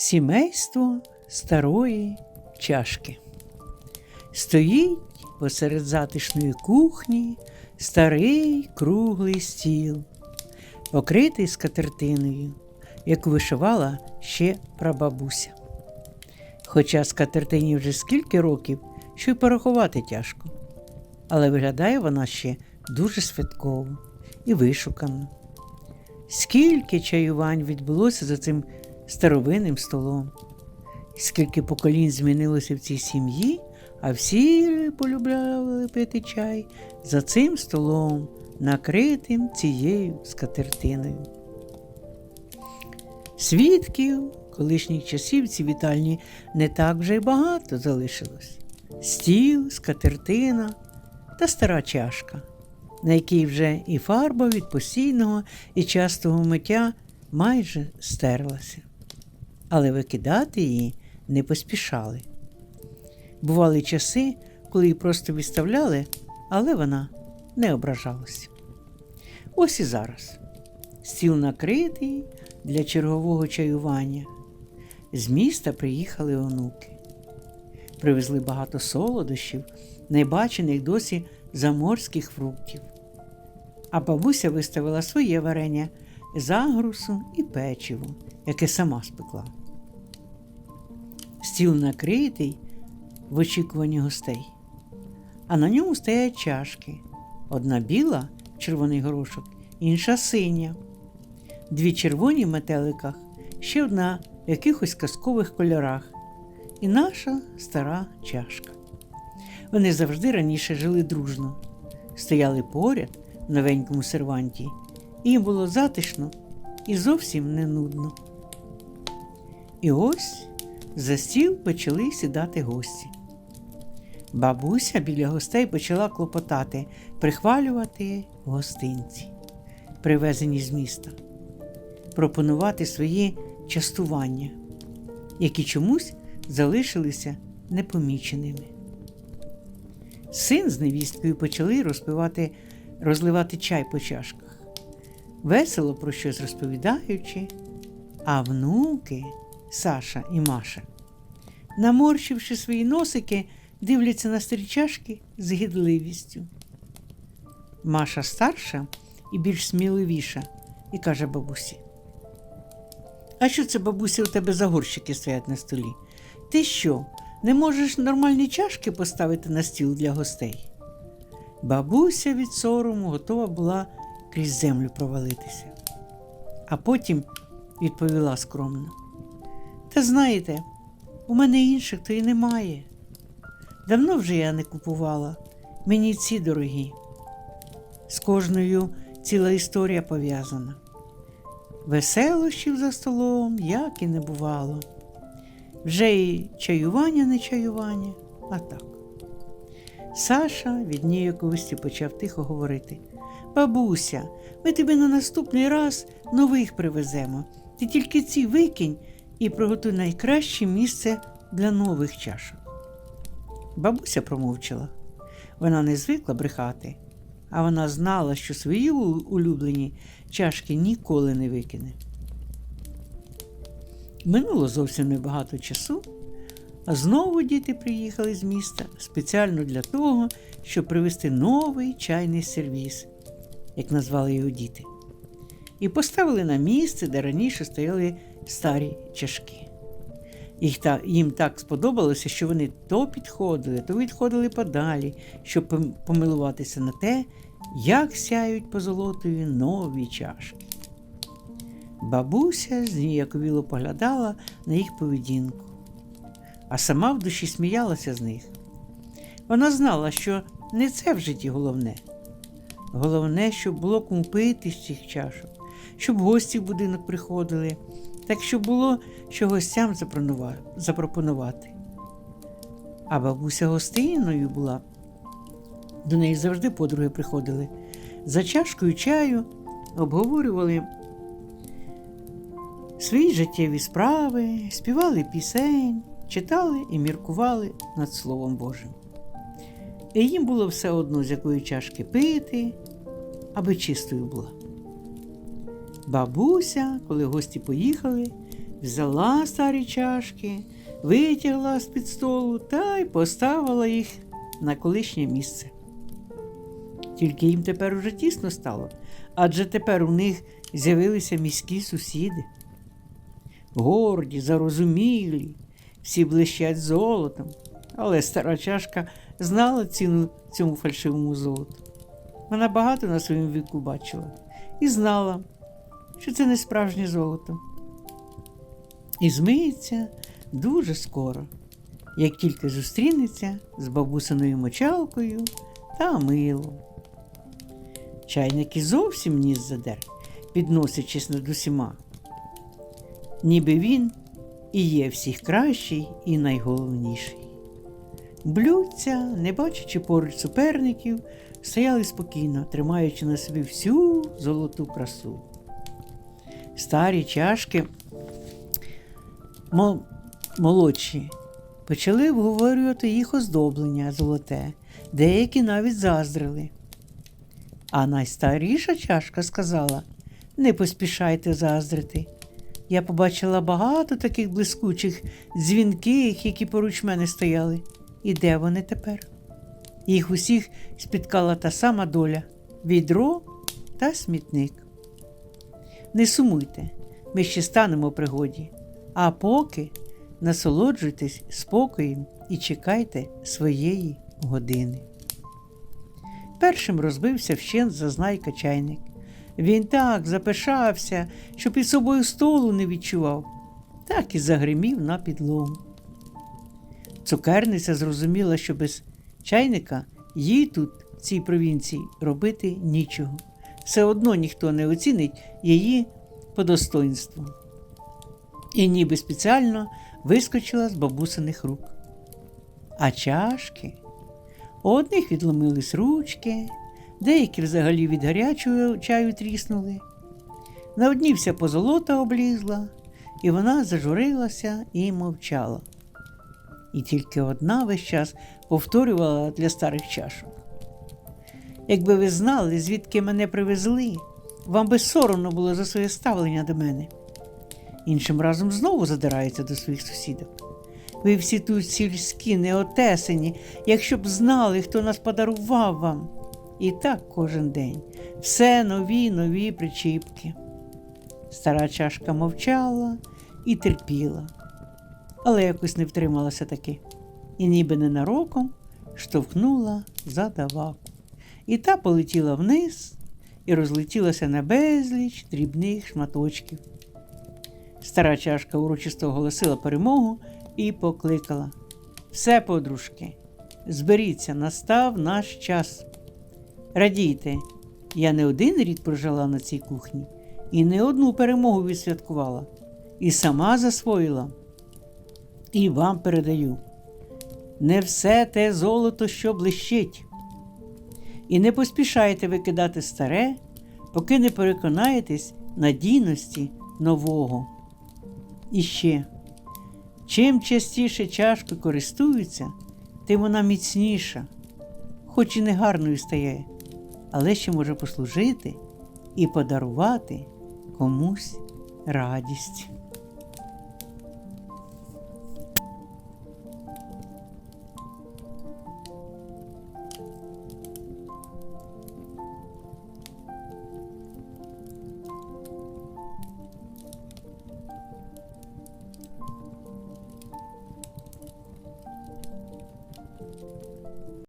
Сімейство старої чашки. Стоїть посеред затишної кухні старий круглий стіл, покритий скатертиною, яку вишивала ще прабабуся. Хоча скатертині вже скільки років, що й порахувати тяжко, але виглядає вона ще дуже святково і вишукано. Скільки чаювань відбулося за цим старовинним столом, скільки поколінь змінилося в цій сім'ї, а всі полюбляли пити чай за цим столом, накритим цією скатертиною. Свідків колишніх часів в цій вітальні не так вже й багато залишилось. Стіл, скатертина та стара чашка, на якій вже і фарба від постійного і частого миття майже стерлася. Але викидати її не поспішали. Бували часи, коли її просто відставляли, але вона не ображалася. Ось і зараз. Стіл накритий для чергового чаювання. З міста приїхали онуки. Привезли багато солодощів, небачених досі заморських фруктів. А бабуся виставила своє варення з агрусу і печиво, яке сама спекла. Стіл накритий в очікуванні гостей, а на ньому стоять чашки. Одна біла, червоний горошок, інша синя, дві червоні в метеликах, ще одна в якихось казкових кольорах, і наша стара чашка. Вони завжди раніше жили дружно, стояли поряд в новенькому серванті, і їм було затишно і зовсім не нудно. І ось за стіл почали сідати гості. Бабуся біля гостей почала клопотати, прихвалювати гостинці, привезені з міста, пропонувати свої частування, які чомусь залишилися непоміченими. Син з невісткою почали розпивати, розливати чай по чашках, весело про щось розповідаючи, а внуки Саша і Маша, наморщивши свої носики, дивляться на старі чашки з гідливістю. Маша старша і більш сміливіша, і каже бабусі. А що це, бабуся, у тебе за горщики стоять на столі? Ти що, не можеш нормальні чашки поставити на стіл для гостей? Бабуся від сорому готова була крізь землю провалитися. А потім відповіла скромно. Та знаєте, у мене інших то й немає. Давно вже я не купувала, мені ці дорогі. З кожною ціла історія пов'язана. Веселощів за столом, як і не бувало. Вже і чаювання не чаювання, а так. Саша від ніяковості почав тихо говорити. Бабуся, ми тобі на наступний раз нових привеземо. Ти тільки ці викинь і приготуй найкраще місце для нових чашок. Бабуся промовчала. Вона не звикла брехати, а вона знала, що свої улюблені чашки ніколи не викине. Минуло зовсім небагато часу, а знову діти приїхали з міста спеціально для того, щоб привезти новий чайний сервіс, як назвали його діти, і поставили на місце, де раніше стояли старі чашки. Їх та, їм так сподобалося, що вони то підходили, то відходили подалі, щоб помилуватися на те, як сяють позолотою нові чашки. Бабуся зніяковіло поглядала на їх поведінку, а сама в душі сміялася з них. Вона знала, що не це в житті головне. Головне, щоб було кому з цих чашок, щоб гості в будинок приходили, так щоб було що гостям запропонувати. А бабуся гостинною була. До неї завжди подруги приходили. За чашкою чаю обговорювали свої життєві справи, співали пісень, читали і міркували над Словом Божим. І їм було все одно, з якої чашки пити, аби чистою була. Бабуся, коли гості поїхали, взяла старі чашки, витягла з-під столу та й поставила їх на колишнє місце. Тільки їм тепер уже тісно стало, адже тепер у них з'явилися міські сусіди. Горді, зарозумілі, всі блищать золотом, але стара чашка знала ціну цьому фальшивому золоту. Вона багато на своєму віку бачила і знала, що це не справжнє золото. І змиється дуже скоро, як тільки зустрінеться з бабусиною мочалкою та милом. Чайник і зовсім ніс задер, підносячись над усіма. Ніби він і є всіх кращий і найголовніший. Блюдця, не бачачи поруч суперників, стояли спокійно, тримаючи на собі всю золоту красу. Старі чашки молодші почали обговорювати їх оздоблення золоте, деякі навіть заздрили. А найстаріша чашка сказала: не поспішайте заздрити. Я побачила багато таких блискучих дзвінких, які поруч мене стояли. І де вони тепер? Їх усіх спіткала та сама доля відро та смітник. Не сумуйте, ми ще станемо пригоді, а поки насолоджуйтесь спокоєм і чекайте своєї години. Першим розбився вщент зазнайка чайник. Він так запишався, що під собою столу не відчував, так і загримів на підлогу. Цукерниця зрозуміла, що без чайника їй тут, в цій провінції, робити нічого. Все одно ніхто не оцінить її по достоинству. І ніби спеціально вискочила з бабусиних рук. А чашки. У одних відломились ручки, деякі взагалі від гарячого чаю тріснули. На одній вся позолота облізла, і вона зажурилася і мовчала. І тільки одна весь час повторювала для старих чашок. Якби ви знали, звідки мене привезли, вам би соромно було за своє ставлення до мене. Іншим разом знову задирається до своїх сусідок. Ви всі тут сільські, неотесені, якщо б знали, хто нас подарував вам. І так кожен день. Все нові, нові причіпки. Стара чашка мовчала і терпіла, але якось не втрималася таки, і ніби ненароком штовхнула задаваку. І та полетіла вниз і розлетілася на безліч дрібних шматочків. Стара чашка урочисто оголосила перемогу і покликала. Все, подружки, зберіться, настав наш час. Радійте, я не один рік прожила на цій кухні і не одну перемогу відсвяткувала, і сама засвоїла. І вам передаю. Не все те золото, що блищить. І не поспішайте викидати старе, поки не переконаєтесь надійності нового. І ще, чим частіше чашкою користуються, тим вона міцніша, хоч і не гарною стає, але ще може послужити і подарувати комусь радість.